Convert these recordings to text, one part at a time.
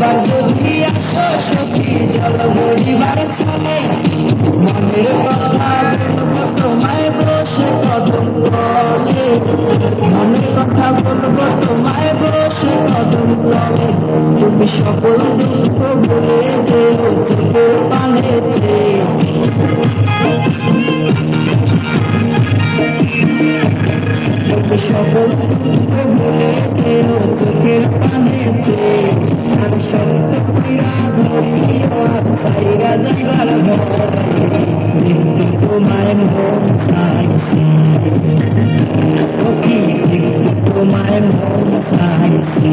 একবার যদি আসো সখী জল মরিবার চলে মনের কথা বলব, তোমায় বসে কদম তলে। মনের কথা বলব, তোমায় বসে কদম তলে। তুমি সকল দুঃখ ভুলে যে চোখের পানে চেয়ে। সকল ভুলে যেও চোখের পানে তোমায় মন চাইছে ও কি কিন্তু তোমায় মন চাইছে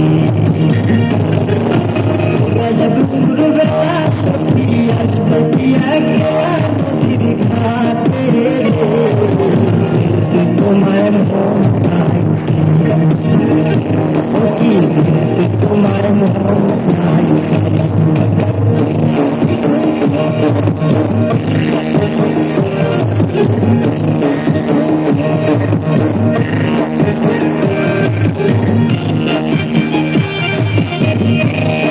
Música